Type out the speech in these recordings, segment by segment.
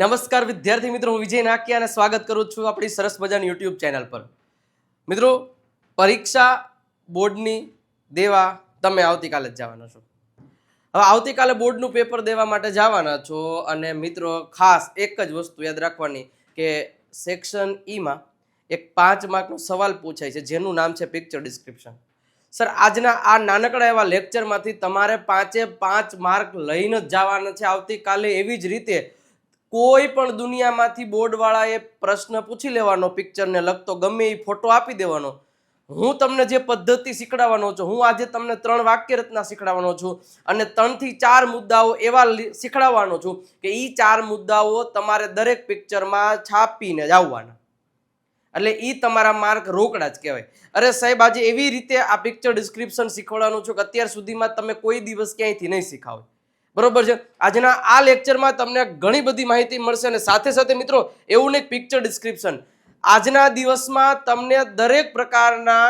નમસ્કાર વિદ્યાર્થી મિત્રો, હું વિજય નાકિયા અને સ્વાગત કરું છું આપણી સરસ મજાની યુટ્યુબ ચેનલ પર. મિત્રો, પરીક્ષા બોર્ડની દેવા તમે આવતીકાલે જ જવાના છો. હવે આવતીકાલે બોર્ડનું પેપર દેવા માટે જવાના છો અને મિત્રો, ખાસ એક જ વસ્તુ યાદ રાખવાની કે સેક્શન ઈમાં એક પાંચ માર્કનો સવાલ પૂછાય છે, જેનું નામ છે પિક્ચર ડિસ્ક્રિપ્શન સર, આજના આ નાનકડા એવા લેક્ચરમાંથી તમારે પાંચે પાંચ માર્ક લઈને જ જવાના છે. આવતીકાલે એવી જ રીતે કોઈ પણ દુનિયામાંથી બોર્ડવાળાએ પ્રશ્ન પૂછી લેવાનો, પિક્ચરને લગતો ગમે એ ફોટો આપી દેવાનો. હું તમને જે પદ્ધતિ શીખડાવવાનો છું, હું આજે તમને ત્રણ વાક્ય રચના શીખડાવવાનો છું અને ત્રણથી ચાર મુદ્દાઓ એવા શીખડાવવાનો છું કે એ ચાર મુદ્દાઓ તમારે દરેક પિક્ચરમાં છાપીને જ આવવાના. એટલે એ તમારા માર્ક રોકડા જ કહેવાય. અરે સાહેબ, આજે એવી રીતે આ પિક્ચર ડિસ્ક્રિપ્શન શીખવાડવાનું છું કે અત્યાર સુધીમાં તમે કોઈ દિવસ ક્યાંયથી નહીં શીખાવે. બરોબર છે? આજના આ લેક્ચરમાં તમને ઘણી બધી માહિતી મળશે અને સાથે સાથે મિત્રો, એવું નહીં પિક્ચર ડિસ્ક્રિપ્શન આજના દિવસમાં તમને દરેક પ્રકારના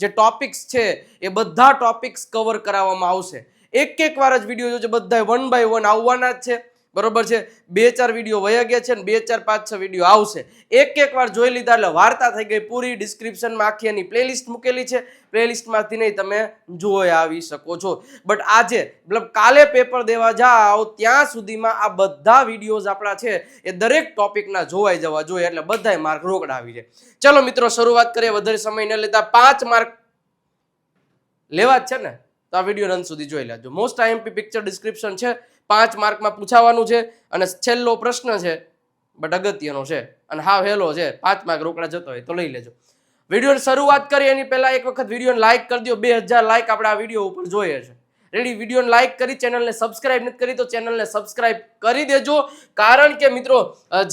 જે ટોપિક્સ છે, એ બધા ટોપિક્સ કવર કરાવવામાં આવશે. એક એક વાર જ વીડિયો જોજો બધા વન બાય વન આવવાના જ છે. બરોબર છે? બે ચાર વીડિયો વયા ગયા છે ને બે ચાર પાંચ છ વીડિયો આવશે. એક એક વાર જોઈ લીધા એટલે વાર્તા થઈ ગઈ પૂરી. ડિસ્ક્રિપ્શનમાં આખી એની પ્લેલિસ્ટ મૂકેલી છે. પ્લેલિસ્ટમાંથી નહીં, તમે જોઈ આવી શકો છો. બટ આજે, મતલબ કાલે પેપર દેવા જાઓ, ત્યાં સુધીમાં આ બધા વિડીયોઝ આપણા છે એ દરેક ટોપિકના જોવાઈ જવા જોઈએ એટલે બધાય માર્ક રોકડા આવી જાય ચલો મિત્રો, શરૂઆત કરીએ. વધારે સમય ન લેતા પાંચ માર્ક લેવા જ છે ને? તો આ વીડિયો રન સુધી જોઈ લેજો. મોસ્ટ આઈએમપી પિક્ચર ડિસ્ક્રિપ્શન છે. પાંચ માર્કમાં પૂછાવાનું છે અને છેલ્લો પ્રશ્ન છે, બટ અગત્યનો છે, અને હા હેલો છે, પાંચ માર્ક રોકડા જતો હોય તો લઈ લેજો. વિડીયોની શરૂઆત કરી એની પહેલાં એક વખત વિડીયોને લાઇક કરી દો બે હજાર લાઈક આપણે આ વીડિયો ઉપર જોઈએ છે. રેડી વિડીયોને લાઇક કરી, ચેનલને સબસ્ક્રાઇબ નથી કરી, તો ચેનલને સબસ્ક્રાઇબ કરી દેજો. કારણ કે મિત્રો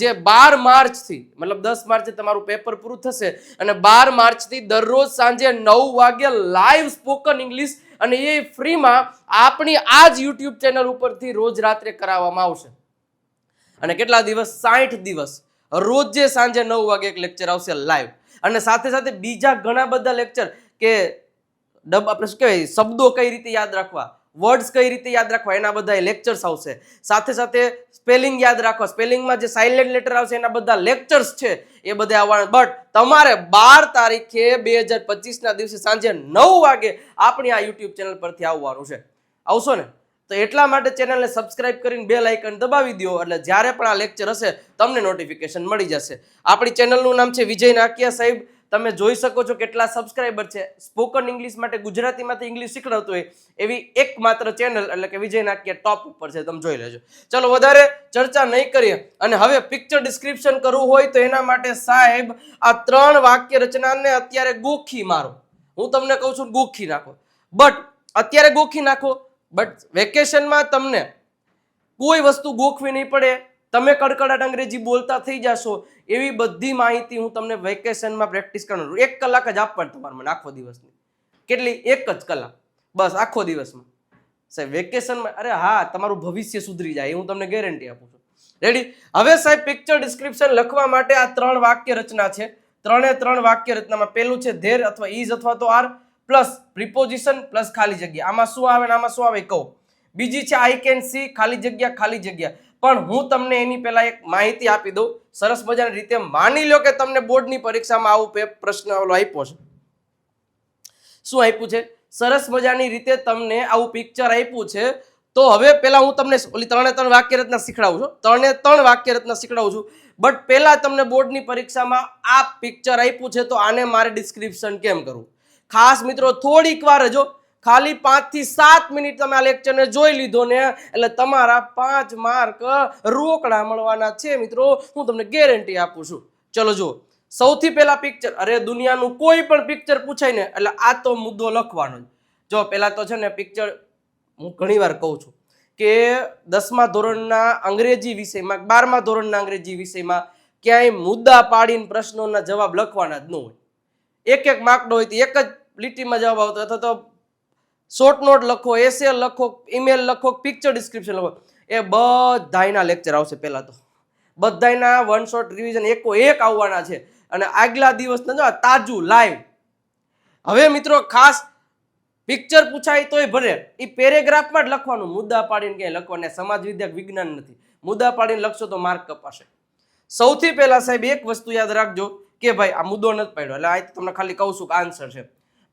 જે બાર માર્ચથી, મતલબ દસ માર્ચે તમારું પેપર પૂરું થશે, અને બાર માર્ચથી દરરોજ સાંજે નવ વાગે લાઈવ સ્પોકન ઇંગ્લિશ અને એ ફ્રીમાં આપણી આ જ યુટ્યુબ ચેનલ ઉપરથી રોજ રાત્રે કરાવવામાં આવશે. અને કેટલા દિવસ? સાઠ દિવસ. રોજે સાંજે નવ વાગે એક લેક્ચર આવશે લાઈવ અને સાથે સાથે બીજા ઘણા બધા લેક્ચર કે ડબ આપણે શું કહેવાય? શબ્દો કઈ રીતે યાદ રાખવા? વર્ડ્સ કઈ રીતે યાદ રાખવા? એના બધા લેક્ચર્સ આવશે. સાથે સાથે સ્પેલિંગ યાદ રાખવા સ્પેલિંગમાં જે સાયલેન્ટ લેટર આવશે, એના બધા લેક્ચર્સ છે. એ બધા આવવાના. બટ તમારે બાર તારીખે બે હજાર પચીસના દિવસે સાંજે નવ વાગે આપણી આ યુટ્યુબ ચેનલ પરથી આવવાનું છે. આવશો ને? તો એટલા માટે ચેનલને સબસ્ક્રાઇબ કરીને બે લાઇકન દબાવી દો. એટલે જ્યારે પણ આ લેક્ચર હશે, તમને નોટિફિકેશન મળી જશે. આપણી ચેનલનું નામ છે વિજય નાકિયા સાહેબ. તમે જોઈ શકો છો કેટલા સબસ્ક્રાઈબર છે. સ્પોકન ઇંગ્લિશ માટે ગુજરાતીમાંથી ઇંગ્લિશ શીખડાવતું હોય એવી એકમાત્ર ચેનલ એટલે કે વિજય નાક્ય ટોપ ઉપર છે. તમે જોઈ લેજો. ચલો વધારે ચર્ચા નહીં કરીએ. અને હવે પિક્ચર ડિસ્ક્રિપ્શન કરવું હોય તો એના માટે સાહેબ આ ત્રણ વાક્ય રચનાને અત્યારે ગોખી મારો. હું તમને કહું છું ગોખી નાખો. બટ અત્યારે ગોખી નાખો. બટ વેકેશનમાં તમને કોઈ વસ્તુ ગોખવી નહીં પડે. તમે કડકડાટ અંગ્રેજી બોલતા થઈ જશો. એવી બધી માહિતી હું તમને વેકેશનમાં પ્રેક્ટિસ કરવાનું એક કલાક જ આપવાની તમારે મને આખો દિવસની. કેટલી? એક જ કલાક. બસ, આખો દિવસમાં. સાહેબ, વેકેશનમાં, અરે હા, તમારું ભવિષ્ય સુધરી જાય હું તમને ગેરંટી આપું છું. રેડી હવે સાહેબ પિક્ચર ડિસ્ક્રિપ્શન લખવા માટે આ ત્રણ વાક્ય રચના છે. ત્રણે ત્રણ વાક્ય રચનામાં પહેલું છે ધેર અથવા ઇઝ અથવા તો આર પ્લસ પ્રિપોઝિશન પ્લસ ખાલી જગ્યા. આમાં શું આવે ને આમાં શું આવે કહું. બીજી છે આઈ કેન સી ખાલી જગ્યા ખાલી જગ્યા. પણ હું તમને એની પહેલા એક માહિતી આપી દઉં. સરસ મજાની રીતે માની લો કે તમને બોર્ડની પરીક્ષામાં આવું પ્રશ્ન આપ્યો છે. શું આપ્યું છે? સરસ મજાની રીતે તમને આવું પિક્ચર આપ્યું છે. તો હવે પહેલાં હું તમને ઓલી ત્રણે ત્રણ વાક્ય રચના શીખડાવું છું. ત્રણે ત્રણ વાક્ય રચના શીખડાવું છું. બટ પહેલાં તમને બોર્ડની પરીક્ષામાં આ પિક્ચર આપ્યું છે તો આને મારે ડિસ્ક્રિપ્શન કેમ કરવું ખાસ મિત્રો થોડીક વાર જો ખાલી પાંચથી સાત મિનિટ તમે આ લેક્ચરને જોઈ લીધો ને, એટલે તમારા પાંચ માર્ક રોકડા મળવાના છે મિત્રો. હું તમને ગેરંટી આપું છું. ચલો જુઓ. સૌથી પહેલા પિક્ચર અરે, દુનિયાનું કોઈ પણ પિક્ચર પૂછાય ને, એટલે આ તો મુદ્દો લખવાનો જ. જો, પહેલાં તો છે ને પિક્ચર હું ઘણીવાર કહું છું કે દસમા ધોરણના અંગ્રેજી વિષયમાં, બારમા ધોરણના અંગ્રેજી વિષયમાં ક્યાંય મુદ્દા પાડીને પ્રશ્નોના જવાબ લખવાના જ ન હોય. એક એક માર્કનો હોય તો એક જ લીટીમાં જવાબ આવતો, અથવા તો શોર્ટ નોટ લખો એસે લખો ઈમેલ લખો પિક્ચર ડિસ્ક્રિપ્શન લખો. એ બધાયના લેક્ચર આવશે પહેલાં તો. બધાયના વન શોર્ટ રિવિઝન એકો એક આવવાના છે. અને આગલા દિવસના જો તાજું લાઈવ હવે મિત્રો ખાસ પિક્ચર પૂછાય તોય ભરે. એ પેરેગ્રાફમાં જ લખવાનું. મુદ્દા પાડીને ક્યાંય લખવાનું? સમાજ વિદ્યા વિજ્ઞાન નથી. મુદ્દા પાડીને લખશો તો માર્ક કપાશે. સૌથી પહેલાં સાહેબ એક વસ્તુ યાદ રાખજો કે ભાઈ આ મુદ્દો નથી પાડ્યો. એટલે આ તમને ખાલી કહું છું કે આન્સર છે.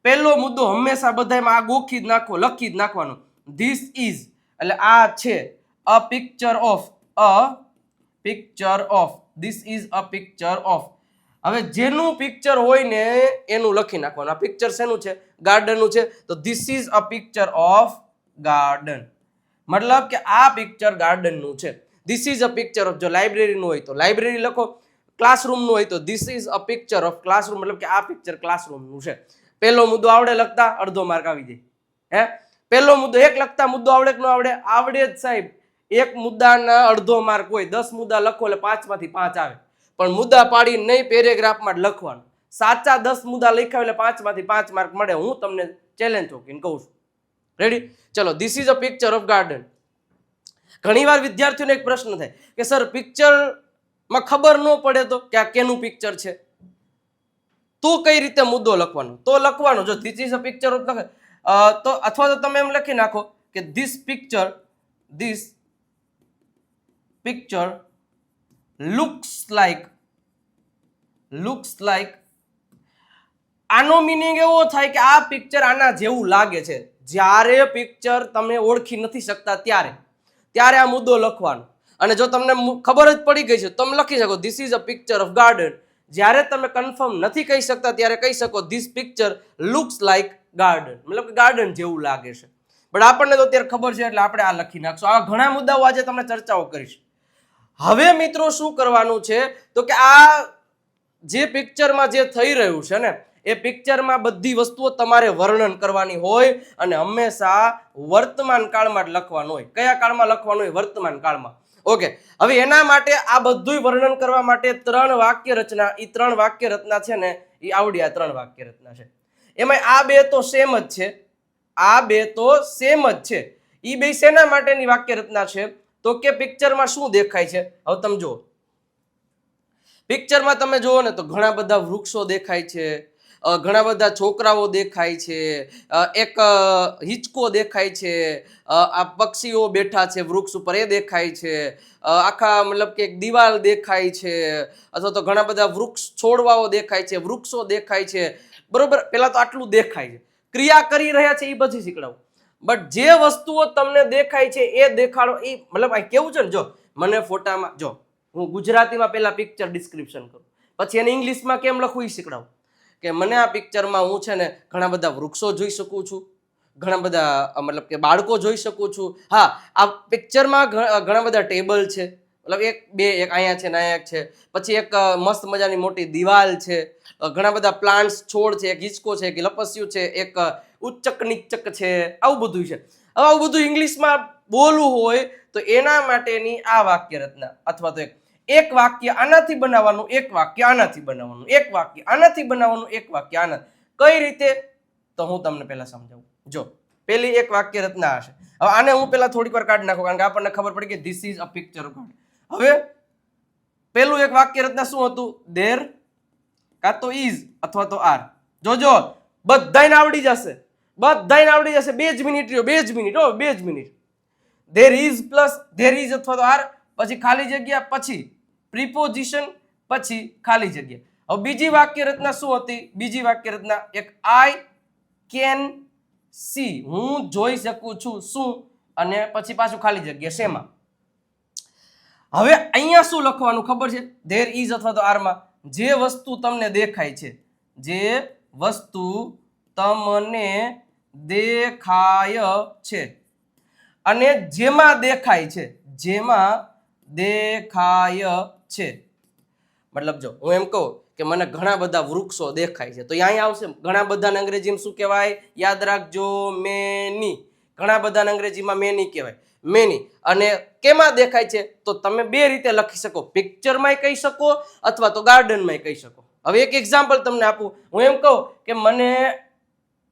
પહેલો મુદ્દો હંમેશા બધામાં આ ગોખી જ નાખો લખી જ નાખવાનો. ધીસ ઇઝ એટલે આ છે a picture of a picture of this is a picture of હવે જેનું પિક્ચર હોય ને એનું લખી નાખવાનું. આ પિક્ચર શેનું છે? ગાર્ડનનું છે. તો this is a picture of garden મતલબ કે આ પિક્ચર ગાર્ડનનું છે. This is a picture of જો લાઇબ્રેરીનું હોય તો લાઇબ્રેરી લખો. ક્લાસરૂમનું હોય તો this is a picture of classroom મતલબ કે આ પિક્ચર ક્લાસરૂમનું છે. પહેલો મુદ્દો આવડે લખતા અડધો માર્ક આવી જાય. હે? પહેલો મુદ્દો એક લખતા મુદ્દો આવડે કે ન આવડે? આવડે જ સાહેબ. એક મુદ્દાના અડધો માર્ક હોય, દસ મુદ્દા લખો એટલે પાંચમાંથી પાંચ આવે. પણ મુદ્દા પાડી નહીં પેરેગ્રાફમાં લખવાનું. સાચા દસ મુદ્દા લખ્યા એટલે પાંચમાંથી પાંચ માર્ક મળે. હું તમને ચેલેન્જ ચોકીને કહું છું. રેડી ચલો this is a picture of garden ઘણીવાર વિદ્યાર્થીઓને એક પ્રશ્ન થાય કે સર પિક્ચરમાં ખબર ન પડે તો? કે આ કેનું પિક્ચર છે? તો કઈ રીતે મુદ્દો લખવાનો? તો લખવાનો, જો this is a picture of લખે તો અથવા તો તમે એમ લખી નાખો કે this picture this picture looks like looks like આનો મિનિંગ એવો થાય કે આ પિક્ચર આના જેવું લાગે છે. જ્યારે પિક્ચર તમે ઓળખી નથી શકતા ત્યારે. ત્યારે આ મુદ્દો લખવાનો. અને જો તમને ખબર જ પડી ગઈ છે તમે લખી શકો this is a picture of garden જ્યારે તમે કન્ફર્મ નથી કહી શકતા, ત્યારે કહી શકો this picture looks like garden મતલબ કે ગાર્ડન જેવું લાગે છે. પણ આપણને તો અત્યારે ખબર છે, એટલે આપણે આ લખી નાખશું. આ ઘણા મુદ્દાઓ આજે તમને ચર્ચાઓ કરીશ. હવે મિત્રો શું કરવાનું છે? તો કે આ જે પિક્ચરમાં જે થઈ રહ્યું છે ને, એ પિક્ચરમાં બધી વસ્તુઓ તમારે વર્ણન કરવાની હોય અને હંમેશા વર્તમાન કાળમાં જ લખવાનું હોય. કયા કાળમાં લખવાનું હોય? વર્તમાન કાળમાં. ઓકે, હવે એના માટે આ બધુંય વર્ણન કરવા માટે ત્રણ વાક્ય રચના એ ત્રણ વાક્ય રચના છે ને એ આવડ્યા ત્રણ વાક્ય રચના છે. એમાં આ બે તો સેમ જ છે. આ બે તો સેમ જ છે. એ બે શેના માટેની વાક્ય રચના છે? તો કે પિક્ચરમાં શું દેખાય છે? હવે તમે જુઓ. પિક્ચરમાં તમે જુઓ ને તો ઘણા બધા વૃક્ષો દેખાય છે. ઘણા બધા છોકરાઓ દેખાય છે. એક હિંચકો દેખાય છે. આ પક્ષીઓ બેઠા છે, વૃક્ષ ઉપર એ દેખાય છે. આખા મતલબ કે એક દિવાલ દેખાય છે. અથવા તો ઘણા બધા વૃક્ષ છોડવાઓ દેખાય છે, વૃક્ષો દેખાય છે. બરોબર? પહેલાં તો આટલું દેખાય છે. ક્રિયા કરી રહ્યા છે, એ બધી શીખડાવું બટ જે વસ્તુઓ તમને દેખાય છે, એ દેખાડો, એ મતલબ આ કેવું છે ને? જો, મને ફોટામાં, જો, હું ગુજરાતીમાં પહેલા પિક્ચર ડિસ્ક્રિપ્શન કરું. પછી એને ઇંગ્લિશમાં કેમ લખવું એ શીખડાવું. કે મને આ પિક્ચરમાં હું છે ને ઘણા બધા વૃક્ષો જોઈ શકું છું, ઘણા બધા મતલબ કે બાળકો જોઈ શકું છું. હા, આ પિક્ચરમાં ઘણા બધા ટેબલ છે. મતલબ એક, બે, એક અહીંયા છે ને અહીંયા એક છે. પછી એક મસ્ત મજાની મોટી દિવાલ છે. ઘણા બધા પ્લાન્ટ્સ છોડ છે એક હિંચકો છે એક લપસ્યું છે, એક ઉચ્ચક નીચક છે, આવું બધું છે. હવે આવું બધું ઇંગ્લિશમાં બોલવું હોય તો એના માટેની આ વાક્ય રચના અથવા તો એક એક વાક્ય આનાથી બનાવવાનું, એક વાક્ય આનાથી બનાવવાનું, એક વાક્ય આનાથી બનાવવાનું, એક વાક્ય આના કઈ રીતે? તો હું તમને પહેલાં સમજાવું. જો પેલી એક વાક્ય રચના હશે. હવે આને હું પહેલાં થોડીક વાર કાઢી નાખું, કારણ કે આપણને ખબર પડી કે this is a picture card હવે પેલું એક વાક્ય રચના શું હતું? ધેર કાં તો ઇઝ અથવા તો આર જોજો બધાને આવડી જશે. બધાને આવડી જશે. બે જ મિનિટ રહ્યો, બે જ મિનિટ હો, બે જ minute there is plus there is અથવા તો આર પછી ખાલી જગ્યા, પછી. પ્રિપોઝિશન પછી ખાલી જગ્યા. હવે બીજી વાક્ય રચના શું હતી? બીજી વાક્ય રચના એક આઈ કેન સી હું જોઈ શકું છું શું? અને પછી પાછું ખાલી જગ્યા. શેમાં? હવે અહીંયા શું લખવાનું ખબર છે? ધેર ઇઝ અથવા તો આરમાં જે વસ્તુ તમને દેખાય છે, જે વસ્તુ તમને દેખાય છે. અને જેમાં દેખાય છે, જેમાં દેખાય છે. મતલબ જો, હું એમ કહું કે મને ઘણા બધા વૃક્ષો દેખાય છે. તો અહીંયા આવશે ઘણા બધાને અંગ્રેજીમાં શું કહેવાય? યાદ રાખજો, મેની. ઘણા બધાને અંગ્રેજીમાં મેની કહેવાય. મેની. અને કેમાં દેખાય છે? તો તમે બે રીતે લખી શકો. પિક્ચરમાંય કહી શકો અથવા તો ગાર્ડનમાંય કહી શકો. હવે એક એક્ઝામ્પલ તમને આપું. હું એમ કહું કે મને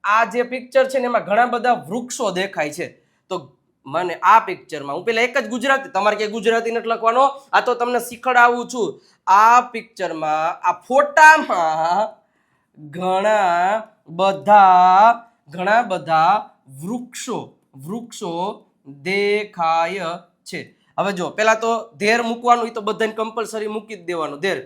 આ જે પિક્ચર છે ને, એમાં ઘણા બધા વૃક્ષો દેખાય છે. મને આ પિક્ચરમાં હું પેલા એક જ ગુજરાતી, તમારે કે ગુજરાતી નથી લખવાનો? આ તો તમને શીખડાવું છું. આ પિક્ચરમાં આ ફોટામાં ઘણા બધા ઘણા બધા વૃક્ષો વૃક્ષો દેખાય છે. હવે જો, પેલા તો ધેર મૂકવાનું એ તો બધાને કમ્પલસરી મૂકી જ દેવાનું, ધેર.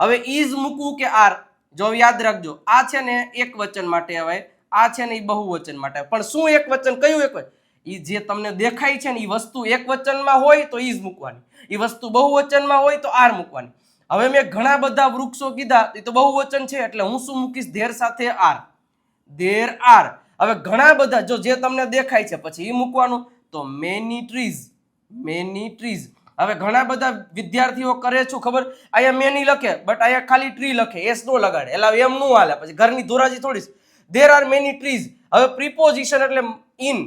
હવે ઇઝ મૂકવું કે આર? જો યાદ રાખજો, આ છે ને એક વચન માટે હવે, આ છે ને એ બહુવચન માટે. પણ શું એક વચન? કયું એક વચન? એ જે તમને દેખાય છે ને એ વસ્તુ એક વચનમાં હોય તો ઇઝ મૂકવાની. એ વસ્તુ બહુવચનમાં હોય તો આર મૂકવાની. હવે મેં ઘણા બધા વૃક્ષો કીધા એ તો બહુવચન છે એટલે હું શું મૂકીશ? ધેર સાથે આર. There are. હવે ઘણા બધા, જો જે તમને દેખાય છે, પછી એ મૂકવાનું. તો મેની ટ્રીઝ મેની ટ્રીઝ હવે ઘણા બધા વિદ્યાર્થીઓ કરે છું, ખબર? અહીંયા મેની લખે બટ અહીંયા ખાલી ટ્રી લખે, એસ નો લગાડે. એટલે એમ નું હાલે. પછી ઘરની ધોરાજી થોડી દેર આર મેની ટ્રીઝ હવે પ્રિપોઝિશન એટલે ઇન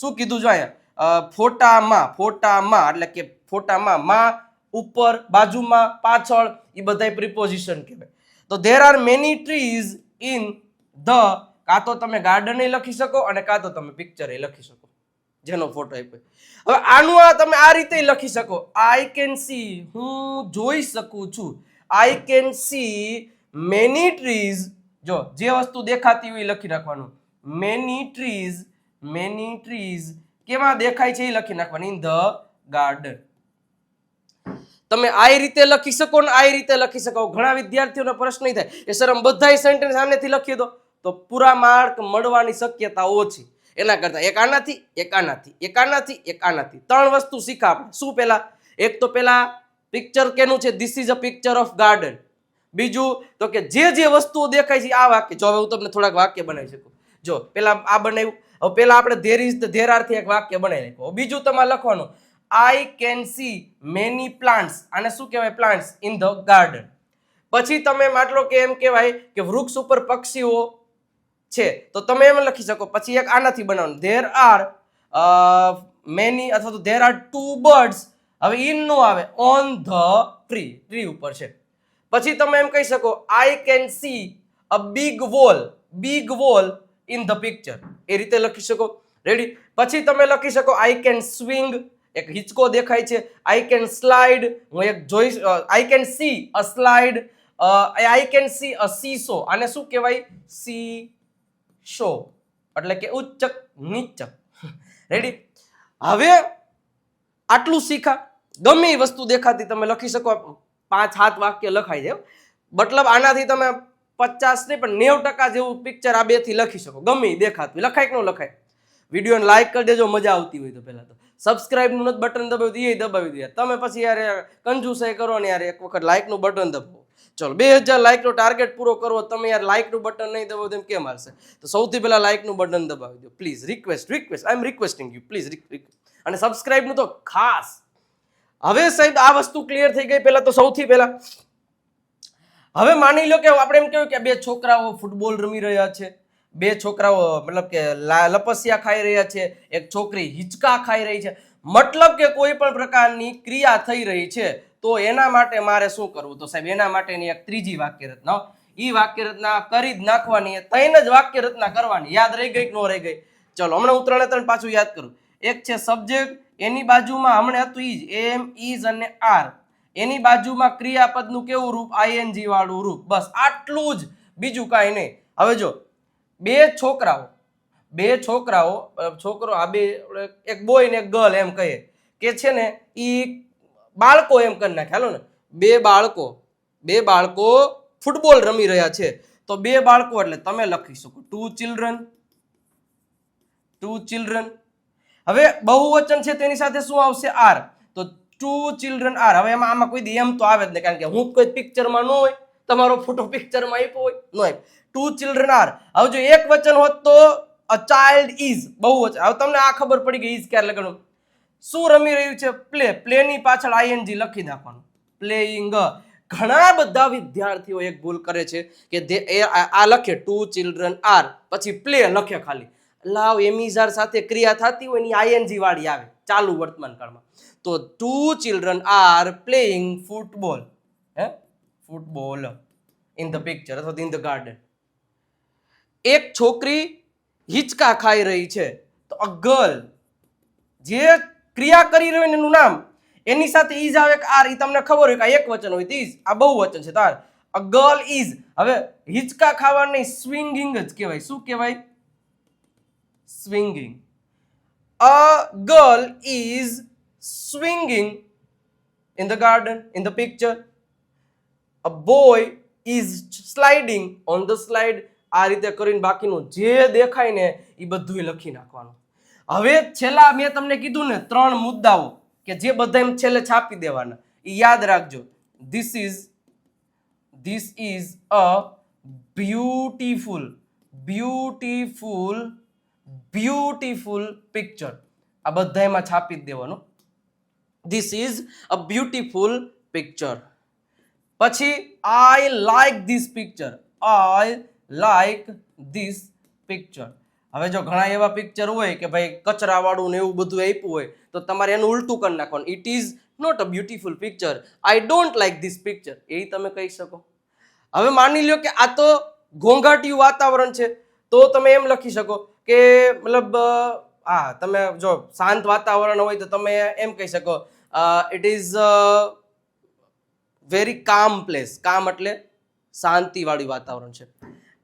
શું કીધું જો અહીંયા? ફોટામાં ફોટામાં, એટલે કે ફોટામાં માં, ઉપર, બાજુમાં, પાછળ એ બધાય પ્રિપોઝિશન કહેવાય. તો there are many trees in the કાં તો તમે ગાર્ડન લખી શકો અને કાં તો તમે પિક્ચર લખી શકો. જેનો ફોટો આપ્યો. હવે આનું આ તમે આ રીતે લખી શકો. આઈ કેન સી હું જોઈ શકું છું. I can see many trees જો, જે વસ્તુ દેખાતી હોય લખી નાખવાનું. મેની ટ્રીઝ મેની ટ્રીઝ કેમાં દેખાય છે એ લખી નાખવાની? ઇન ધ ગાર્ડન તમે આ રીતે લખી શકો ને આ રીતે લખી શકો. ઘણા વિદ્યાર્થીઓનો પ્રશ્ન નહીં થાય. એ સર બધા સેન્ટેન્સ આનેથી લખી દો. તો પૂરા માર્ક મળવાની શક્યતા ઓછી એના કરતા એક આનાથી એક આનાથી એક આનાથી એક આનાથી. ત્રણ વસ્તુ શીખા આપણે. શું પહેલા? એક તો પહેલાં પિક્ચર કેનું છે? This is a picture of garden બીજું તો કે જે જે વસ્તુઓ દેખાય છે આ વાક્ય. જો હવે હું તમને થોડાક વાક્ય બનાવી શકું. જો પેલા આ બનાવ્યું. હવે પેલા આપણે ધેર ઇઝ ધ ધેર આરથી એક વાક્ય બનાવી હવે બીજું તમારે લખવાનું. I can see many plants આને શું કહેવાય? પ્લાન્ટ્સ ઇન ધ ગાર્ડન પછી તમે માટલો કે એમ કહેવાય કે વૃક્ષ ઉપર પક્ષીઓ છે. તો તમે એમ લખી શકો. પછી એક આનાથી બનાવવાનું. ધેર આર મેની અથવા તો ધેર આર ટુ બર્ડ્સ હવે ઇન નો આવે. ઓન ધ ટ્રી ટ્રી ઉપર છે. પછી તમે એમ કહી શકો I can see a big wall big wall in the picture એ રીતે લખી શકો? રેડી પછી તમે લખી શકો આઈ કેન સ્વિંગ એક હિંચકો દેખાય છે. આઈ કેન સ્લાઇડ હું એક જોઈ I can see a slide I can see a seesaw આને શું કહેવાય? સી શો એટલે કે ઉચ્ચક, નીચક. રેડી હવે આટલું શીખા. ગમે એ વસ્તુ દેખાતી તમે લખી શકો. પાંચ, સાત વાક્ય લખાઈ જાય મતલબ આનાથી તમે પચાસ નહીં, પણ નેવ ટકા જેવું પિક્ચર આ બેથી લખી શકો. ગમે એ દેખાતું. લખાય કે ન લખાય? વિડીયોને લાઇક કરી દેજો, મજા આવતી હોય તો પહેલા તો. સબસ્ક્રાઈબનું નથી બટન દબાવ્યું એ દબાવી દે. તમે પછી યાર કંજુસાઈ કરો ને યાર એક વખત લાઇકનું બટન દબાવો. ચલો, બે હજાર લાઇકનો ટાર્ગેટ પૂરો કરવો. તમે યાર લાઇકનું બટન નહીં દબાવો તેમ કેમ આવશે તો સૌથી પહેલા લાઇકનું બટન દબાવી દો. Please request request I am requesting you please અને સબસ્ક્રાઈબનું તો ખાસ. હવે સાહેબ આ વસ્તુ ક્લિયર થઈ ગઈ પહેલાં તો સૌથી પહેલા. હવે માની લો કે આપણે એમ કહ્યું કે બે છોકરાઓ ફૂટબોલ રમી રહ્યા છે, બે છોકરાઓ, મતલબ કે લપસિયા ખાઈ રહ્યા છે, એક છોકરી હિંચકા ખાઈ રહી છે. મતલબ કે કોઈ પણ પ્રકારની ક્રિયા થઈ રહી છે, તો એના માટે મારે શું કરવું? તો સાહેબ, એના માટેની એક ત્રીજી વાક્ય રચના વાક્યરચના વાક્ય રચના કરી જ નાખવાની ત્રણ જ વાક્ય રચના કરવાની. યાદ રહી ગઈ કે ન રહી ગઈ? ચલો, હમણાં હું ત્રણે પાછું યાદ કરું. એક છે સબ્જેક્ટ એની બાજુમાં હમણાં હતું ઈજ એમ ઇઝ અને આર એની બાજુમાં ક્રિયાપદનું કેવું રૂપ? આઈએનજી વાળું રૂપ. બસ, આટલું જ. બીજું કાંઈ નહીં. હવે જો, બે છોકરાઓ બે છોકરાઓ છોકરો, આ બે, એક બોય ને એક ગર્લ એમ કહીએ, કે છે ને એ બાળકો એમ કરી નાખે. હાલો ને. બે બાળકો બે બાળકો ફૂટબોલ રમી રહ્યા છે. તો બે બાળકો એટલે તમે લખી શકો. ટુ ચિલ્ડ્રન ટુ ચિલ્ડ્રન હવે બહુવચન છે તેની સાથે શું આવશે? આર ટુ ચિલ્ડ્રન આર હવે એમાં આમાં કોઈ દી એમ તો આવે જ નહીં, કારણ કે હું કોઈ પિક્ચરમાં ન હોય, તમારો ફોટો પિક્ચરમાં આપ્યો હોય, ન હોય ટુ ચિલ્ડ્રન આર હવે જો એક વચન હોત તો અ ચાઇલ્ડ ઇઝ બહુવચન હવે તમને આ ખબર પડી ગઈ ઇઝ ક્યારે લગાડવું શું રમી રહ્યું છે? પ્લે પ્લેની પાછળ આઈએનજી લખી નાખવાનું. પ્લેઇંગ ઘણા બધા વિદ્યાર્થીઓ એક ભૂલ કરે છે કે એ આ લખે ટુ ચિલ્ડ્રન આર પછી પ્લે લખે ખાલી. લાવ એમિઝાર સાથે ક્રિયા થતી હોય ને આઈએનજી વાળી આવે, ચાલુ વર્તમાન કાળમાં. તો two children are playing football હે? ફૂટબોલ ઇન ધ પિક્ચર અથવા ઇન ધ ગાર્ડન એક છોકરી હિંચકા ખાઈ રહી છે. તો અ ગર્લ જે ક્રિયા કરી રહ્યું એનું નામ, એની સાથે ઇઝ આવે કે આર ઈ તમને ખબર હોય કે આ એક વચન હોય તીઝ ઇઝ આ બહુ વચન છે તાર. અ ગર્લ ઇઝ હવે હિંચકા ખાવાની સ્વિંગિંગ જ કહેવાય. શું કહેવાય? Swinging a girl is swinging in the garden, in the picture. A boy is sliding on the slide. આ રીતે કરીને બાકીનું જે દેખાય ને એ બધું લખી નાખવાનું. હવે છેલ્લા મેં તમને કીધું ને ત્રણ મુદ્દાઓ કે જે બધા એમ છેલ્લે છાપી દેવાના. એ યાદ રાખજો. This is this is a beautiful beautiful beautiful picture આ બધા એમાં છાપી જ દેવાનું. This is a beautiful picture પછી I like this picture I like this picture હવે જો ઘણા એવા પિક્ચર હોય કે ભાઈ કચરાવાળું ને એવું બધું આપ્યું હોય, તો તમારે એનું ઉલટું કરી નાખવાનું. It is not a beautiful picture I don't like this picture એ તમે કહી શકો. હવે માની લ્યો કે આ તો ઘોંઘાટિયું વાતાવરણ છે, તો તમે એમ લખી શકો કે મતલબ હા તમે જો શાંત વાતાવરણ હોય તો તમે એમ કહી શકો it is very calm place calm એટલે શાંતિવાળું વાતાવરણ છે.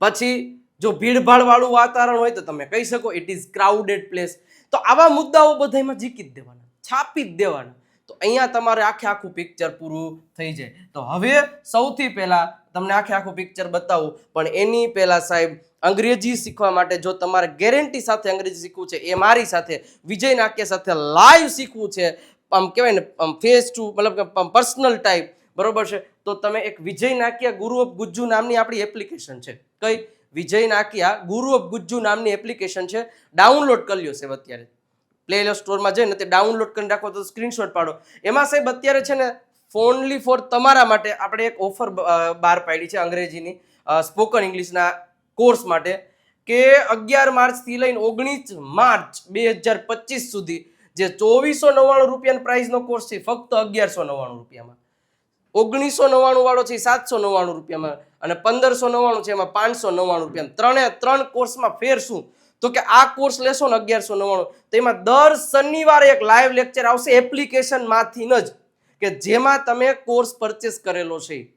પછી જો ભીડભાડવાળું વાતાવરણ હોય તો તમે કહી શકો ઇટ ઇઝ ક્રાઉડેડ પ્લેસ તો આવા મુદ્દાઓ બધામાં જીકી જ દેવાના, છાપી જ દેવાના. તો અહીંયા તમારે આખે આખું પિક્ચર પૂરું થઈ જાય. તો હવે સૌથી પહેલાં તમને આખે આખું પિક્ચર બતાવું. પણ એની પહેલાં સાહેબ, અંગ્રેજી શીખવા માટે જો તમારે ગેરંટી સાથે અંગ્રેજી શીખવું છે, એ મારી સાથે વિજય નાક્ય સાથે લાઈવ શીખવું છે આમ કહેવાય ને ફેસ ટુ મતલબ કે પર્સનલ ટાઈપ બરોબર છે? તો તમે એક વિજય નાકિયા ગુરુ ઓફ ગુજ્જુ નામની આપણી એપ્લિકેશન છે. કઈ? વિજય નાકિયા ગુરુ ઓફ ગુજ્જુ નામની એપ્લિકેશન છે. ડાઉનલોડ કરી લ્યો સાહેબ અત્યારે. પ્લે સ્ટોરમાં જઈને તે ડાઉનલોડ કરીને રાખો તો સ્ક્રીનશોટ પાડો. એમાં સાહેબ અત્યારે છે ને ફોનલી ફોર તમારા માટે આપણે એક ઓફર બહાર પાડી છે અંગ્રેજીની સ્પોકન ઇંગ્લિશના કોર્સ માટે, કે અગિયાર માર્ચથી લઈને ઓગણીસ માર્ચ બે હજાર પચીસ સુધી જે ચોવીસો નવ્વાણું રૂપિયાનો પ્રાઇસનો કોર્સ છે, ફક્ત અગિયારસો નવ્વાણું રૂપિયામાં. ઓગણીસો નવ્વાણું વાળો છે સાતસો નવ્વાણું રૂપિયામાં. અને પંદરસો નવ્વાણું છે, એમાં પાંચસો નવ્વાણું રૂપિયા. ત્રણે ત્રણ કોર્સમાં ફેર શું? તો કે આ કોર્સ લેશો ને અગિયારસો નવ્વાણું. તો એમાં દર શનિવારે એક લાઈવ લેક્ચર આવશે એપ્લિકેશનમાંથી જ. કે જેમાં તમે કોર્સ પરચેસ કરેલો છે.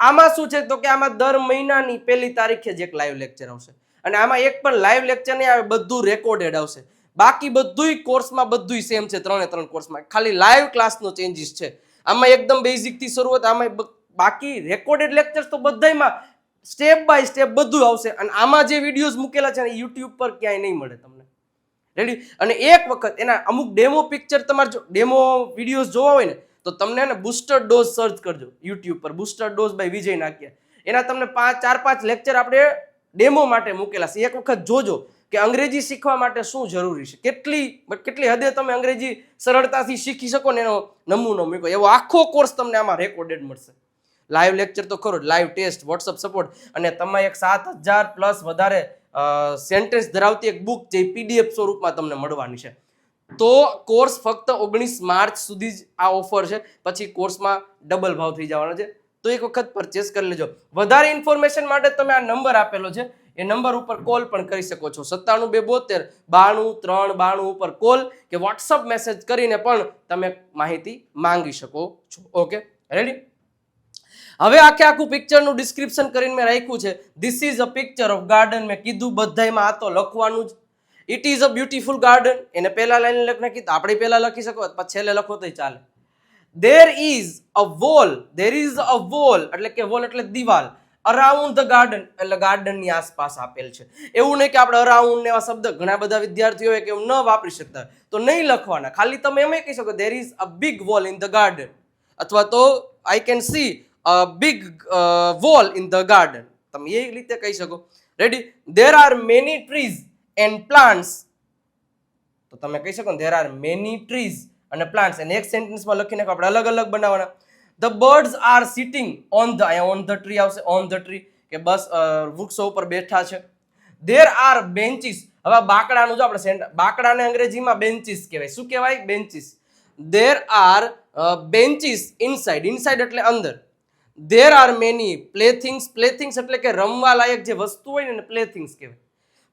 આમાં શું છે? તો કે આમાં દર મહિનાની પહેલી તારીખે જ એક લાઈવ લેક્ચર આવશે. અને આમાં એક પણ લાઈવ લેક્ચર નહીં આવે, બધું રેકોર્ડેડ આવશે. બાકી બધુંય કોર્સમાં બધુંય સેમ છે, ત્રણે ત્રણ કોર્સમાં ખાલી લાઈવ ક્લાસનો ચેન્જીસ છે. આમાં એકદમ બેઝિકથી શરૂઆત આમાં બાકી રેકોર્ડેડ લેક્ચર્સ તો બધાયમાં સ્ટેપ બાય સ્ટેપ બધું આવશે. અને આમાં જે વિડીયોઝ મૂકેલા છે ને યુટ્યુબ પર ક્યાંય નહીં મળે તમને. રેડી અને એક વખત એના અમુક ડેમો પિક્ચર તમારે જો ડેમો વિડીયોઝ જોવા હોય ને, તો તમને ને બુસ્ટર ડોઝ સર્ચ કરજો યુટ્યુબ પર. બુસ્ટર ડોઝ બાય વિજય નાખ્યા એના તમને પાંચ ચાર પાંચ લેક્ચર આપણે ડેમો માટે મૂકેલા છે. એક વખત જોજો. કે અંગ્રેજી શીખવા માટે શું જરૂરી છે? કેટલી કેટલી હદે તમે અંગ્રેજી સરળતાથી શીખી શકો ને એનો નમૂનો મૂકો એવો આખો કોર્સ તમને આમાં રેકોર્ડેડ મળશે. લાઈવ લેક્ચર તો ખરો લાઈવ ટેસ્ટ વોટ્સઅપ સપોર્ટ અને તમે એક સાત હજાર પ્લસ વધારે સેન્ટેન્સ ધરાવતી એક બુક જે પીડીએફ સ્વરૂપમાં તમને મળવાની છે. તો કોર્સ ફક્ત ઓગણીસ માર્ચ સુધી જ આ ઓફર છે. પછી કોર્સમાં ડબલ ભાવ થઈ જવાનો છે. તો એક વખત પરચેસ કરી લેજો. વધારે ઇન્ફોર્મેશન માટે તમે આ નંબર આપેલો છે. એ નંબર ઉપર કોલ પણ કરી શકો છો. સત્તાણું બે બોતેર, બાણું, ત્રણ, બાણું ઉપર કોલ કે વોટ્સઅપ મેસેજ કરીને પણ તમે માહિતી માંગી શકો છો. ઓકે રેડી હવે આખે આખું પિક્ચરનું ડિસ્ક્રિપ્શન કરીને મેં રાખ્યું છે. This is a picture of garden મેં કીધું બધાયમાં આ તો લખવાનું જ. It is a beautiful garden એને પહેલા લાઈન લખ નાખી આપણે પહેલા લખી શકો પછી છેલ્લે લખો તો ચાલે. There is a wall there is a wall એટલે કે વોલ એટલે દિવાલ. અરાઉન્ડ ધ ગાર્ડન એટલે ગાર્ડનની આસપાસ આપેલ છે. એવું નહીં કે આપણે અરાઉન્ડ ને એવા શબ્દ ઘણા બધા વિદ્યાર્થીઓ કે એવું ન વાપરી શકતા તો નહીં લખવાના. ખાલી તમે એમ કહી શકો there is a big wall in the garden અથવા તો I can see a big wall in the garden તમે એ રીતે કહી શકો. Ready there are many trees and plants તો તમે કહી શકો ને દેર આર મેની ટ્રીઝ અને પ્લાન્ટ્સ એને એક સેન્ટેન્સમાં લખીને આપણે અલગ અલગ બનાવવાના. The birds are sitting on the અહીંયા ઓન ધ ટ્રી આવશે ઓન ધ ટ્રી કે બસ વૃક્ષો ઉપર બેઠા છે. દેર આર બેન્ચીસ હવે બાકડાનું જો આપણે સેન્ટ બાકડાને અંગ્રેજીમાં બેન્ચીસ કહેવાય. શું કહેવાય? Benches there are benches inside inside એટલે અંદર. There are many playthings playthings એટલે કે રમવા લાયક જે વસ્તુ હોય ને પ્લેથિંગ્સ કહેવાય.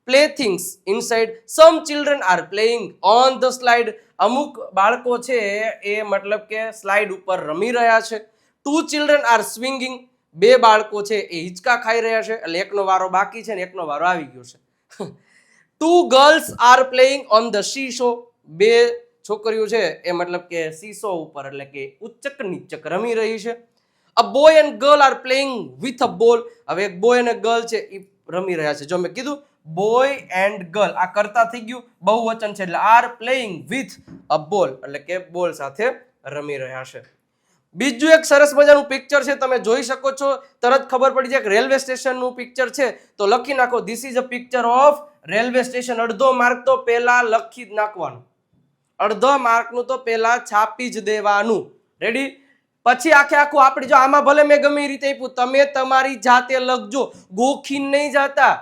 Playthings inside some children are playing on the slide અમુક બાળકો છે, એ મતલબ કે સ્લાઇડ ઉપર રમી રહ્યા છે. ટુ ચિલ્ડ્રન આર સ્વિંગિંગ બે બાળકો છે, એ હિંચકા ખાઈ રહ્યા છે. એટલે એકનો વારો બાકી છે ને એકનો વારો આવી ગયો છે. Two girls are playing on the seesaw બે છોકરીઓ છે, એ મતલબ કે સીસો ઉપર એટલે કે ઉચ્ચક નીચક રમી રહી છે. A boy and girl are playing with a ball હવે એક બોય અને ગર્લ છે, એ રમી રહ્યા છે. જો મેં કીધું બોય એન્ડ ગર્લ આ કરતા થઈ ગયું બહુવચન છે એટલે આર પ્લેઇંગ વિથ અ બોલ એટલે કે બોલ સાથે રમી રહ્યા છે. બીજું એક સરસ મજાનું પિક્ચર છે, તમે જોઈ શકો છો. તરત ખબર પડી જાય કે રેલવે સ્ટેશનનું પિક્ચર છે. તો લખી નાખો this is a picture of railway station. અડધો માર્ક તો પહેલા લખી જ નાખવાનું. અડધો માર્કનું તો પહેલા છાપી જ દેવાનું. રેડી પછી આખે આખું આપણે જો આમાં ભલે મેં ગમે એ રીતે આપ્યું, તમે તમારી જાતે લખજો. ગોખીને નહીં જાતા.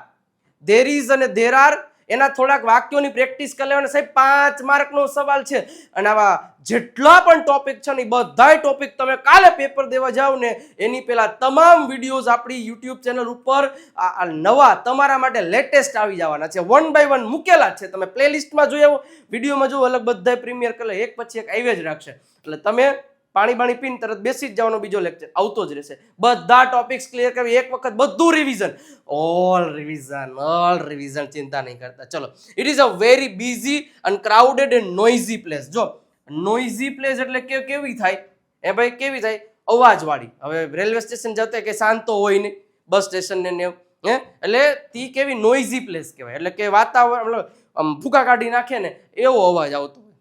ધેર ઇઝ અને ધેર આર એના થોડાક વાક્યોની પ્રેક્ટિસ કરી લેવાની. સાહેબ, પાંચ માર્કનો સવાલ છે. અને આવા જેટલા પણ ટોપિક છે ને બધાય ટોપિક તમે કાલે પેપર દેવા જાઓ ને, એની પહેલા તમામ વિડીયોઝ આપણી યુટ્યુબ ચેનલ ઉપર આ નવા તમારા માટે લેટેસ્ટ આવી જવાના છે. વન બાય વન મૂકેલા છે. તમે પ્લેલિસ્ટમાં જોઈ આવો. વિડીયોમાં જો અલગ બધાય પ્રીમિયર કરે એક પછી એક આવી જ રાખશે. એટલે તમે પાણી પાણી પીને તરત બેસી જ જવાનો બીજો લેક્ચર આવતો જ રહેશે. બધા ટોપિક્સ ક્લિયર કરવી એક વખત બધું revision all revision all revision ચિંતા નહીં કરતા. ચલો it is a very busy and crowded and noisy place જો નોઇઝી પ્લેસ એટલે કે કેવી થાય? એ ભાઈ, કેવી થાય? અવાજવાળી. હવે રેલવે સ્ટેશન જતા કે શાંતો હોય નહીં બસ સ્ટેશન ને ને. હે? એટલે તી કેવી નોઇઝી પ્લેસ કહેવાય. એટલે કે વાતાવરણ, મતલબ આમ ભૂકા કાઢી નાખે ને એવો અવાજ આવતો હોય.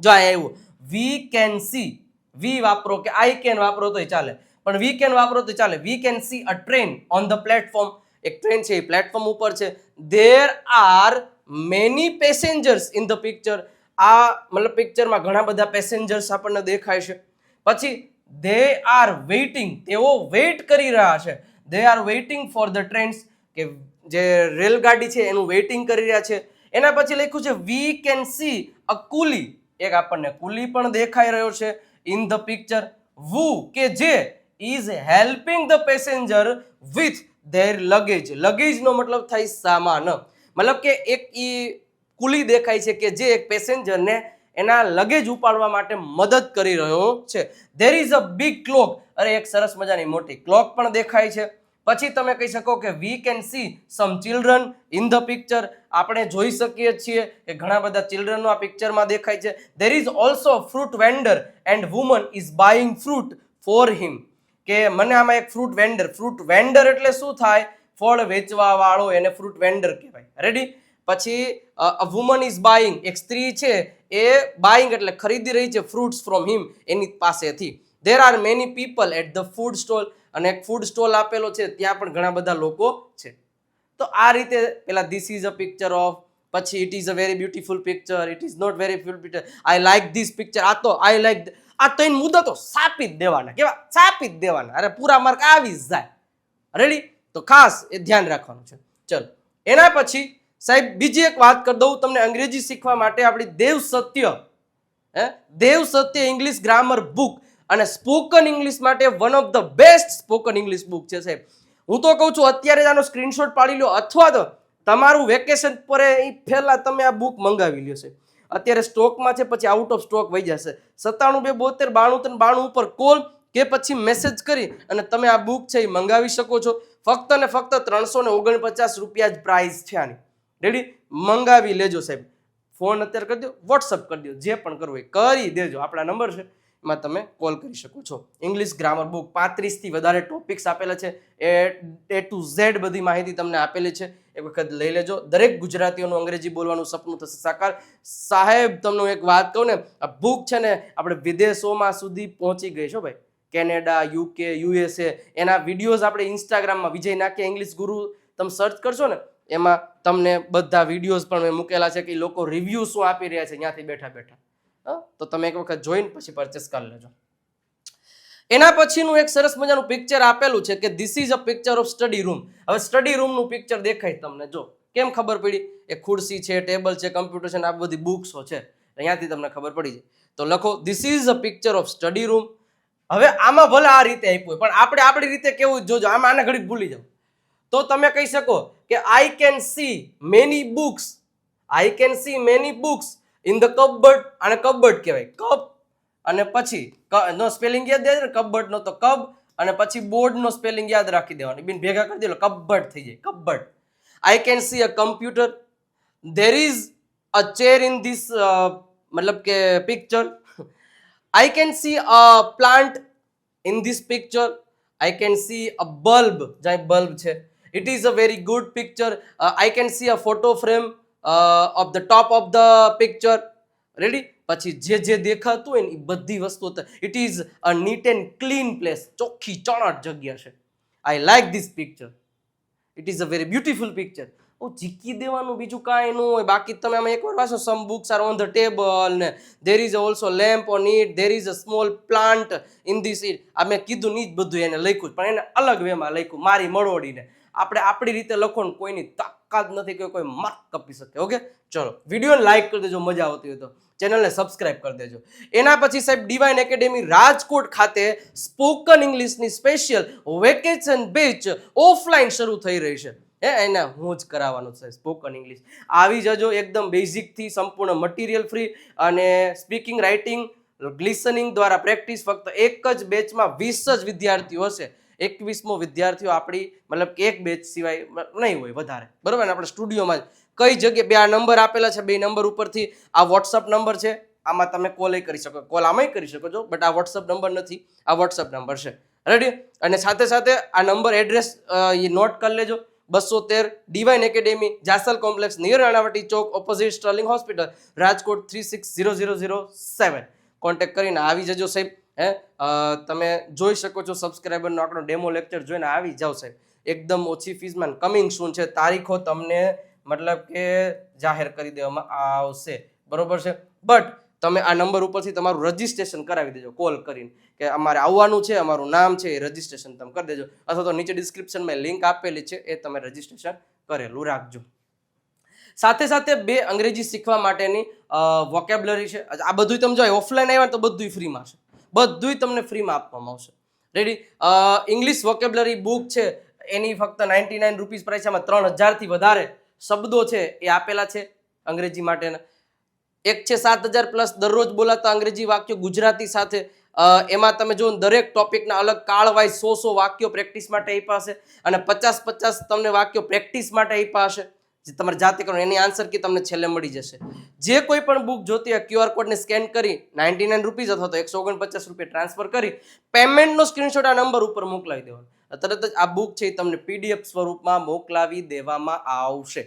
જો આ એવું વી કેન સી વી વાપરો કે આઈ કેન વાપરો તોય ચાલે. પણ વી કેન વાપરો તો ચાલે. We can see a train on the platform. એક ટ્રેન છે, એ પ્લેટફોર્મ ઉપર છે. There are many passengers in the picture આ મતલબ પિક્ચરમાં ઘણા બધા પેસેન્જર્સ આપણને દેખાય છે. પછી દે આર વેઇટિંગ તેઓ વેઇટ કરી રહ્યા છે. They are waiting for the trains કે જે રેલગાડી છે, એનું વેઇટિંગ કરી રહ્યા છે. એના પછી લખ્યું છે વી કેન સી અ કુલી એક આપણને કુલી પણ દેખાઈ રહ્યો છે. ઇન ધ પિક્ચર વુ કે જે is helping the passenger with their luggage લગેજનો મતલબ થાય સામાન. મતલબ કે એક ઈ કુલી દેખાય છે કે જે એક પેસેન્જરને એના લગેજ ઉપાડવા માટે મદદ કરી રહ્યો છે. There is a big clock અરે, એક સરસ મજાની મોટી ક્લોક પણ દેખાય છે. પછી તમે કહી શકો કે we can see some children in the picture આપણે જોઈ શકીએ છીએ કે ઘણા બધા ચિલ્ડ્રનો આ પિક્ચરમાં દેખાય છે. There is also fruit vendor and woman is buying fruit for him કે મને આમાં એક ફ્રૂટ વેન્ડર ફ્રૂટ વેન્ડર એટલે શું થાય? ફળ વેચવા વાળો એને ફ્રૂટ વેન્ડર કહેવાય. રેડી પછી વુમન ઇઝ બાઇંગ એક સ્ત્રી છે, એ બાઇંગ એટલે ખરીદી રહી છે ફ્રૂટ્સ ફ્રોમ હિમ એની પાસેથી. There are many people at the food stall અને એક ફૂડ સ્ટોલ આપેલો છે, ત્યાં પણ ઘણા બધા લોકો છે. તો આ રીતે પેલા this is a picture of પછી it is a very beautiful picture it is not very full picture I like this picture આ તો આઈ લાઈક આ ત્રણ મુદ્દા તો સાપી જ દેવાના, કેવા? સાપી જ દેવાના. અરે પૂરા માર્ક આવી જ જાય. રેડી તો ખાસ એ ધ્યાન રાખવાનું છે. ચલો, એના પછી સાહેબ બીજી એક વાત કરી દઉં તમને અંગ્રેજી શીખવા માટે આપણી દેવ સત્ય, હે? Dev Satya English grammar book અને સ્પોકન ઇંગ્લિશ માટે one of the best spoken English book છે સાહેબ. હું તો કહું છું, અત્યારે જ આનો સ્ક્રીનશોટ પાડી લો, અથવા તો તમારું વેકેશન પર એ પહેલા તમે આ બુક મંગાવી લ્યો છે અત્યારે સ્ટોકમાં છે, પછી આઉટ ઓફ સ્ટોક વહી જશે. સત્તાણું બે બોતેર, બાણું ત્રણ, બાણું ઉપર કોલ કે પછી મેસેજ કરી અને તમે આ બુક છે એ મંગાવી શકો છો. ફક્ત ને ફક્ત ત્રણસો ને ઓગણપચાસ રૂપિયા જ પ્રાઇસ છે આની. રેડી મંગાવી લેજો સાહેબ. ફોન અત્યારે કરી દો વોટ્સઅપ કરી દો, જે પણ કરવું હોય, કરી દેજો. આપણા નંબર છે. એમાં તમે કોલ કરી શકો છો. ઇંગ્લિશ ગ્રામર બુક પાંત્રીસથી વધારે ટોપિક્સ આપેલા છે. એ એ ટુ ઝેડ બધી માહિતી તમને આપેલી છે. એક વખત લઈ લેજો. દરેક ગુજરાતીઓનું અંગ્રેજી બોલવાનું સપનું થશે. સાકાર, સાહેબ, તમને એક વાત કહું ને, આ બુક છે ને આપણે વિદેશોમાં સુધી પહોંચી ગઈ છો ભાઈ. કેનેડા, યુકે, યુએસએ, એના વિડીયોઝ આપણે ઇન્સ્ટાગ્રામમાં વિજય નાખ્યા ઇંગ્લિશ ગુરુ તમે સર્ચ કરશો ને, એમાં તમને બધા વિડીયોઝ પણ મેં મૂકેલા છે કે લોકો રિવ્યૂ શું આપી રહ્યા છે. ત્યાંથી બેઠા બેઠા. તો તમે એક વખત જોઈને પછી પરચેસ કરી લેજો. એના પછીનું એક સરસ મજાનું પિક્ચર આપેલું છે કે this is a picture of study room હવે સ્ટડી રૂમનું પિક્ચર દેખાય તમને જો. કેમ ખબર પડી? એ ખુરશી છે ટેબલ છે કમ્પ્યુટર છે આ બધી બુક્સો છે. અહીંયાથી તમને ખબર પડી જાય. તો લખો this is a picture of study room હવે આમાં ભલે આ રીતે આપ્યું હોય, પણ આપણે આપણી રીતે કેવું જોજો. આમાં આને ઘડીક ભૂલી જાઓ. તો તમે કહી શકો કે I can see many books I can see many books in the cupboard આને કબબર્ડ કહેવાય. કપ અને પછી નો સ્પેલિંગ યાદ યાદ કબબર્ડનો તો કબ અને પછી બોર્ડનો સ્પેલિંગ યાદ રાખી દેવાનું. બિન ભેગા કરી દેલો કબબર્ડ થઈ જાય cupboard I can see a computer there is a chair in this મતલબ કે picture I can see a plant in this picture I can see a bulb જ્યાં બલ્બ છે. It is a very good picture I can see a photo frame frame the top of the picture ready પછી જે જે દેખાતું હોય ને એ બધી વસ્તુ it is a neat and clean place ચોખ્ખી, ચણાટ જગ્યા છે. I like this picture it is a very beautiful picture ઓ, જીકી દેવાનું બીજું કાંઈ ન હોય. બાકી તમે આમાં એકવાર વાંચો. Some books are on the table ને. There is also lamp on it there is a small plant in this it આ મેં કીધું નહીં જ બધું એને લખ્યું પણ એને અલગ વેમાં લખ્યું. મારી મળોડીને આપણે આપણી રીતે લખો ને કોઈની તાકાત નથી કે કોઈ માર્ક કપી શકે ઓકે ચલો, વિડીયોને લાઈક કરી દેજો, મજા આવતી હોય તો. ચેનલને સબસ્ક્રાઇબ કરી દેજો. એના પછી સાહેબ ડિવાઇન એકેડેમી રાજકોટ ખાતે સ્પોકન ઇંગ્લિશની સ્પેશિયલ વેકેશન બેચ ઓફલાઈન શરૂ થઈ રહી છે. હે, એને હું જ કરાવવાનું છે સ્પોકન ઇંગ્લિશ આવી જજો, એકદમ બેઝિકથી સંપૂર્ણ મટીરિયલ ફ્રી અને સ્પીકિંગ રાઇટિંગ ગ્લિસનિંગ દ્વારા પ્રેક્ટિસ ફક્ત એક જ બેચમાં વીસ જ વિદ્યાર્થીઓ હશે. એકવીસમો વિદ્યાર્થીઓ આપણી, મતલબ કે એક બેચ સિવાય નહીં હોય વધારે. બરાબર ને? આપણે સ્ટુડિયોમાં જ. કઈ જગ્યાએ, બે આ નંબર આપેલા છે, બે નંબર ઉપરથી. આ વોટ્સઅપ નંબર છે. આમાં તમે કોલે કરી શકો. કોલ આમાંય કરી શકો છો બટ આ વોટ્સઅપ નંબર નથી. આ વોટ્સઅપ નંબર છે. રેડી અને સાથે સાથે આ નંબર એડ્રેસ એ નોટ કરી લેજો. બસો તેર Divine Academy Jasal complex near Ranavati Chowk opposite Sterling hospital Rajkot three six zero zero zero seven contact કરીને આવી જજો સાહેબ. હે? તમે જોઈ શકો છો સબસ્ક્રાઈબરનો આપણો ડેમો લેક્ચર જોઈને આવી જાવ સાહેબ. એકદમ ઓછી ફીસમાં કમિંગ શું છે. તારીખો તમને મતલબ કે જાહેર કરી દેવામાં આવશે. બરોબર છે? બટ તમે આ નંબર ઉપરથી તમારું રજિસ્ટ્રેશન કરાવી દેજો કોલ કરીને. કે અમારે આવવાનું છે, અમારું નામ છે, એ રજિસ્ટ્રેશન તમે કરી દેજો. અથવા તો નીચે ડિસ્ક્રિપ્શનમાં લિંક આપેલી છે, એ તમે રજિસ્ટ્રેશન કરેલું રાખજો. સાથે સાથે બે અંગ્રેજી શીખવા માટેની વોકેબ્લરી છે. આ બધું તમે જો ઓફલાઈન આવ્યા તો બધું ફ્રીમાં છે. બધું તમને ફ્રીમાં આપવામાં આવશે. રેડી ઇંગ્લિશ વોકેબલરી બુક છે, એની ફક્ત નાઇન્ટી નાઇન રૂપીઝ પ્રાઇસ એમાં ત્રણ હજારથી વધારે શબ્દો છે, એ આપેલા છે અંગ્રેજી માટેના. એક છે સાત હજાર પ્લસ દરરોજ બોલાતા અંગ્રેજી વાક્યો ગુજરાતી સાથે. એમાં તમે જો દરેક ટોપિકના અલગ કાળવાય સો સો વાક્યો પ્રેક્ટિસ માટે આપ્યા હશે અને પચાસ પચાસ તમને વાક્યો પ્રેક્ટિસ માટે આપ્યા હશે. જે તમારે જાતે કરો, એની આન્સર કી તમને છેલ્લે મળી જશે. જે કોઈ પણ બુક જોતી હોય ક્યુઆર કોડને સ્કેન કરી નાઇન્ટી નાઇન રૂપીઝ અથવા તો એકસો ઓગણપચાસ રૂપિયા ટ્રાન્સફર કરી પેમેન્ટનો સ્ક્રીનશોટ આ નંબર ઉપર મોકલાવી દેવાનો. તરત જ આ બુક છે એ તમને પીડીએફ સ્વરૂપમાં મોકલાવી દેવામાં આવશે.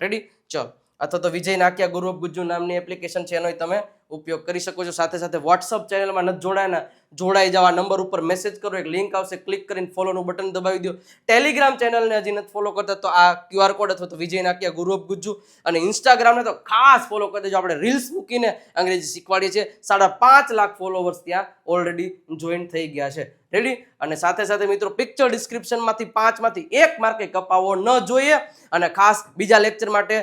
રેડી ચલો. અથવા તો વિજય નાક્યા ગુરુ ગુજ્જુ નામની એપ્લિકેશન છે, એનો તમે ઉપયોગ કરી શકો છો. સાથે સાથે વોટ્સઅપ ચેનલમાં નથી જોડાયા જોડાઈ જવા નંબર ઉપર મેસેજ કરો. એક લિંક આવશે ક્લિક કરીને ફોલોનું બટન દબાવી દો. ટેલિગ્રામ ચેનલને હજી નથી ફોલો કરતા તો આ ક્યુઆર કોડ અથવા તો વિજય નાખ્યા ગુરુ ઓફ ગુજ્જુ. અને ઇન્સ્ટાગ્રામને તો ખાસ ફોલો કરી દેજો. આપણે રીલ્સ મૂકીને અંગ્રેજી શીખવાડીએ છીએ. સાડા પાંચ લાખ ફોલોવર્સ ત્યાં ઓલરેડી જોઈન થઈ ગયા છે. રેડી? અને સાથે સાથે મિત્રો પિક્ચર ડિસ્ક્રિપ્શનમાંથી પાંચમાંથી એક માર્કે કપાવવો ન જોઈએ. અને ખાસ બીજા લેક્ચર માટે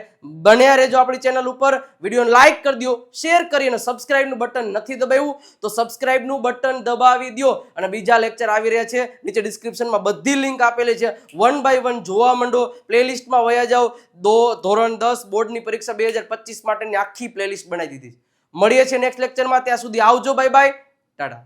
બન્યા રહેજો આપણી ચેનલ ઉપર. વિડીયોને લાઈક કરી દો શેર કરી અને સબસ્ક્રાઇબનું બટન નથી દબાવ્યું, તો સબસ્ક્રાઇબનું બટન દબાવી દો. અને બીજા લેક્ચર આવી રહ્યા છે, નીચે ડિસ્ક્રિપ્શનમાં બધી લિંક આપેલી છે. વન બાય વન જોવા માંડો પ્લેલિસ્ટમાં વયા જાઓ. દો, ધોરણ દસ બોર્ડની પરીક્ષા બે હજાર પચીસ માટેની આખી પ્લેલિસ્ટ બનાવી દીધી મળીએ છીએ નેક્સ્ટ લેક્ચરમાં ત્યાં સુધી આવજો બાય બાય ટાટા.